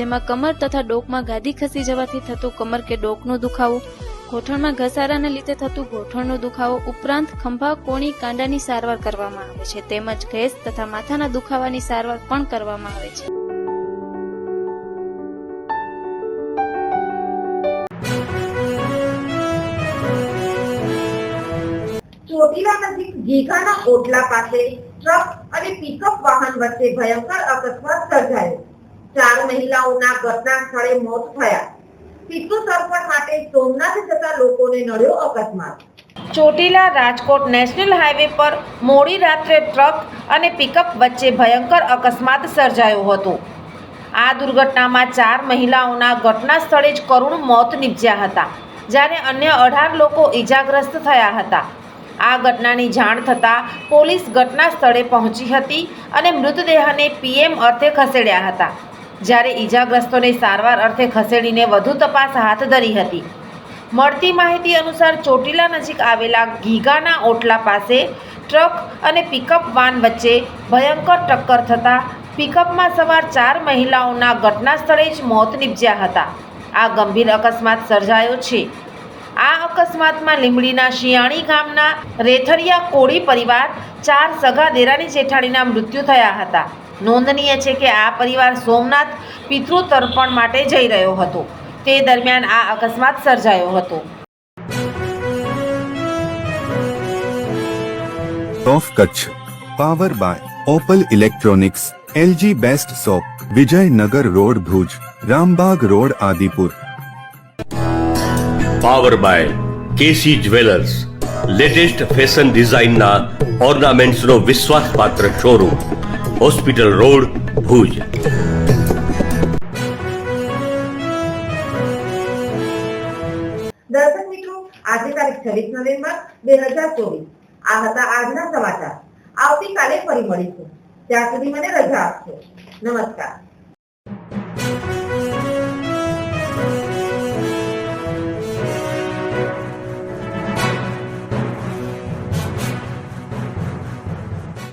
જેમાં કમર તથા ડોકમાં ગાદી ખસી જવાથી થતું કમર કે ડોકનો દુખાવો, ગોઠણમાં ઘસારાને લીધે થતું ગોઠણનો દુખાવો ઉપરાંત ખંભા, કોણી, કાંડાની સારવાર કરવામાં આવે છે. તેમજ ગેસ તથા માથાના દુખાવાની સારવાર પણ કરવામાં આવે છે. ઓટલા પાસે ટ્રક અને પિકઅપ વાહન વચ્ચે ભયંકર અકસ્માત સર્જાયો. ચાર મહિલાઓના ઘટના સ્થળે મોત થયા. ચોટીલા રાજકોટ નેશનલ હાઈવે પર મોડી રાત્રે ટ્રક અને પિકઅપ વચ્ચે ભયંકર અકસ્માત સર્જાયો હતો. આ દુર્ઘટનામાં ચાર મહિલાઓના ઘટના સ્થળે જ કરુણ મોત નીપજ્યા હતા, જ્યારે અન્ય અઢાર લોકો ઈજાગ્રસ્ત થયા હતા. આ ઘટનાની જાણ થતાં પોલીસ ઘટના સ્થળે પહોંચી હતી અને મૃતદેહને પીએમ અર્થે ખસેડ્યા હતા. જ્યારે ઈજાગ્રસ્તોને સારવાર અર્થે ખસેડીને વધુ તપાસ હાથ ધરી હતી. મળતી માહિતી અનુસાર ચોટીલા નજીક આવેલા ગીગાના ઓટલા પાસે ટ્રક અને પિકઅપ વાન વચ્ચે ભયંકર ટક્કર થતાં પિકઅપમાં સવાર ચાર મહિલાઓના ઘટના સ્થળે જ મોત નીપજ્યા હતા. આ ગંભીર અકસ્માત સર્જાયો છે. અકસ્માતમાં લીંબડીના શિયાણી ગામના રેથરિયા કોળી પરિવાર ચાર સગા દેરાની જેઠાણીના મૃત્યુ થયા હતા. નોંધનીય છે કે આ પરિવાર સોમનાથ પિતૃ તર્પણ માટે જઈ રહ્યો હતો. તે દરમિયાન આ અકસ્માત સર્જાયો હતો. Of Kutch power by Opal electronics LG best shop Vijaynagar road Bhuj Rambag road Adipur. Power by KC jewellers latest fashion ડિઝાઇનના ઓર્નામેન્ટ્સનો વિશ્વાસપાત્ર શોરૂમ હોસ્પિટલ રોડ ભુજ દર્શક મિત્રો આજે તારીખ છવ્વીસ નવેમ્બર બે હજાર ચોવીસ. આ હતા આજના સમાચાર. આવતીકાલે ફરી મળીશું. ત્યાં સુધી મને રજા આપશો નમસ્કાર.